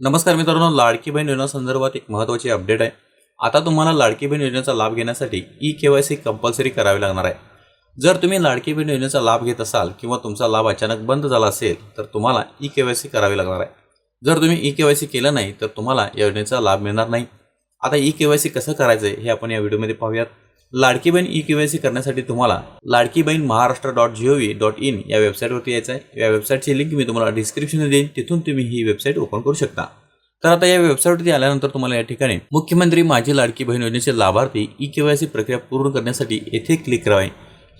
नमस्कार मित्रांनो लाडकी बहीण योजना संदर्भात एक महत्त्वाची अपडेट आहे. आता तुम्हाला लाडकी बहीण योजनेचा लाभ घेण्यासाठी E K Y C compulsory करावी लागणार आहे. जर तुम्ही लाडकी बहीण योजनेचा लाभ घेत असाल किंवा तुमचा लाभ अचानक बंद झाला असेल तर तुम्हाला ई के वाय सी करावी लागणार आहे. जर तुम्ही ई के वाय सी केलं नाही तर तुम्हाला या योजनेचा लाभ मिळणार नाही. आता ई के वाय सी कसं करायचं आहे हे आपण या व्हिडिओमध्ये पाहूयात. Ladki Bahin E K Y C करण्यासाठी तुम्हाला Ladki Bahin Maharashtra dot G O V dot in या वेबसाईटवरती यायचं आहे. या वेबसाईटची लिंक मी तुम्हाला डिस्क्रिप्शन देईन. तिथून तुम्ही ही वेबसाईट ओपन करू शकता. तर आता या वेबसाईटवरती आल्यानंतर तुम्हाला या ठिकाणी मुख्यमंत्री माझी लाडकी बहीण योजनेचे लाभार्थी ई के वाय सी प्रक्रिया पूर्ण करण्यासाठी येथे क्लिक करावे.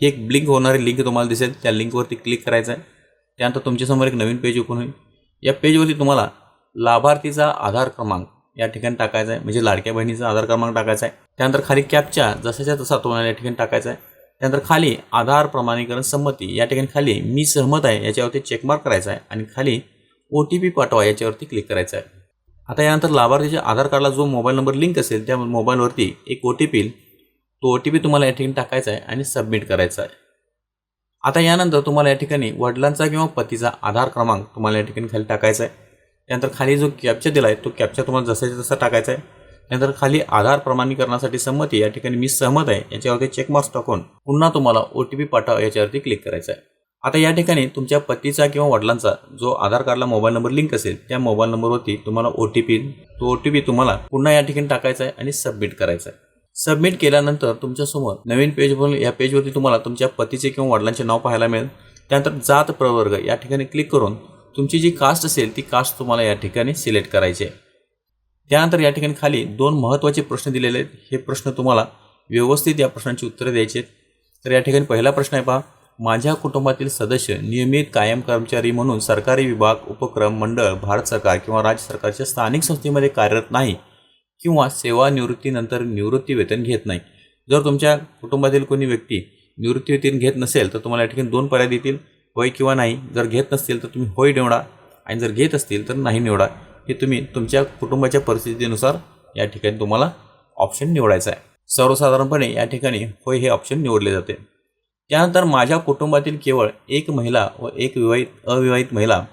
ही एक ब्लिंक होणारी लिंक तुम्हाला दिसेल. त्या लिंकवरती क्लिक करायचं आहे. त्यानंतर तुमच्यासमोर एक नवीन पेज ओपन होईल. या पेजवरती तुम्हाला लाभार्थीचा आधार क्रमांक या ठिकाणी टाकायचा आहे म्हणजे लाडक्या बहिणीचा आधार क्रमांक टाकायचा आहे त्यानंतर खाली कॅपच्या जसाच्या तसा तुम्हाला या ठिकाणी टाकायचा आहे त्यानंतर खाली आधार प्रमाणीकरण संमती. या ठिकाणी खाली मी सहमत आहे याच्यावरती चेकमार्क करायचा आहे आणि खाली ओ टी पी पाठवा याच्यावरती क्लिक करायचं आहे आता यानंतर लाभार्थीच्या आधार कार्डला जो मोबाईल नंबर लिंक असेल त्या मोबाईलवरती एक ओ टी पी तो ओ टी पी तुम्हाला या ठिकाणी टाकायचा आहे आणि सबमिट करायचा आहे आता यानंतर तुम्हाला या ठिकाणी वडिलांचा किंवा पतीचा आधार क्रमांक तुम्हाला या ठिकाणी खाली टाकायचा आहे त्यानंतर खाली जो कॅप्चा दिला आहे तो कॅप्चा तुम्हाला जसाच्या तसा टाकायचा आहे. त्यानंतर खाली आधार प्रमाणीकरणासाठी संमती या ठिकाणी मी सहमत आहे. याच्यावरती चेकमार्क्स टाकून पुन्हा तुम्हाला ओ टी पी पाठवा याच्यावरती क्लिक करायचं आहे. आता या ठिकाणी तुमच्या पतीचा किंवा वडिलांचा जो आधार कार्डला मोबाईल नंबर लिंक असेल त्या मोबाईल नंबरवरती तुम्हाला ओ टी पी तो ओ टी पी तुम्हाला पुन्हा या ठिकाणी टाकायचा आहे आणि सबमिट करायचा आहे. सबमिट केल्यानंतर तुमच्यासमोर नवीन पेज बनून या पेजवरती तुम्हाला तुमच्या पतीचे किंवा वडिलांचे नाव पाहायला मिळेल. त्यानंतर जात प्रवर्ग या ठिकाणी क्लिक करून तुमची जी कास्ट असेल ती कास्ट तुम्हाला या ठिकाणी सिलेक्ट करायची आहे. त्यानंतर या ठिकाणी खाली दोन महत्त्वाचे प्रश्न दिलेले आहेत. हे प्रश्न तुम्हाला व्यवस्थित या प्रश्नांची उत्तरे द्यायची आहेत. तर या ठिकाणी पहिला प्रश्न आहे पहा. माझ्या कुटुंबातील सदस्य नियमित कायम कर्मचारी म्हणून सरकारी विभाग उपक्रम मंडळ भारत सरकार किंवा राज्य सरकारच्या स्थानिक संस्थेमध्ये कार्यरत नाही किंवा सेवानिवृत्तीनंतर निवृत्ती वेतन घेत नाही. जर तुमच्या कुटुंबातील कोणी व्यक्ती निवृत्ती वेतन घेत नसेल तर तुम्हाला या ठिकाणी दोन पर्याय देतील. होय किंवा नाही जर घेत नसतील तर तुम्ही होय निवडा आणि जर घेत असतील तर नाही निवडा. हे तुम्ही तुमच्या कुटुंबाच्या परिस्थितीनुसार या ठिकाणी तुम्हाला ऑप्शन निवडायचा आहे. सर्वसाधारणपणे या ठिकाणी होय हे ऑप्शन निवडले जाते. त्यानंतर माझ्या कुटुंबातील केवळ एक महिला व एक विवाहित अविवाहित महिला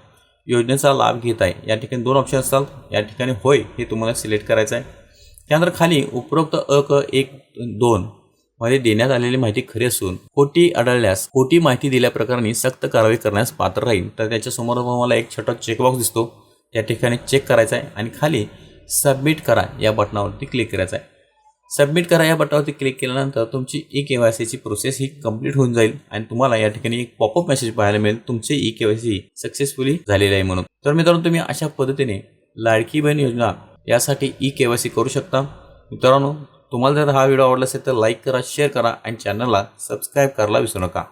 योजनेचा लाभ घेत आहे. या ठिकाणी दोन ऑप्शन असतात. या ठिकाणी होय हे तुम्हाला सिलेक्ट करायचं आहे. त्यानंतर खाली उपरोक्त अ क एक दोन मध्ये देण्यात आलेली माहिती खरी असून खोटी आढळल्यास खोटी माहिती दिल्याप्रकरणी सक्त कारवाई करण्यास पात्र राहील. तर त्याच्यासमोर मला एक छोटा चेकबॉक्स दिसतो. त्या ठिकाणी चेक करायचा आहे आणि खाली सबमिट करा या बटनावरती क्लिक करायचं आहे. सबमिट करा या बटनावरती क्लिक केल्यानंतर तुमची ई के वाय सीची प्रोसेस ही कंप्लीट होऊन जाईल आणि तुम्हाला या ठिकाणी एक पॉपअप मेसेज पाहायला मिळेल. तुमचे E K Y C successfully झालेले आहे म्हणून. तर मित्रांनो तुम्ही अशा पद्धतीने लाडकी बहीण योजना यासाठी ई के वाय सी करू शकता. मित्रांनो तुम्हाला जर हा व्हिडिओ आवडला असेल तर लाईक करा शेअर करा आणि चॅनलला सबस्क्राईब करायला विसरू नका.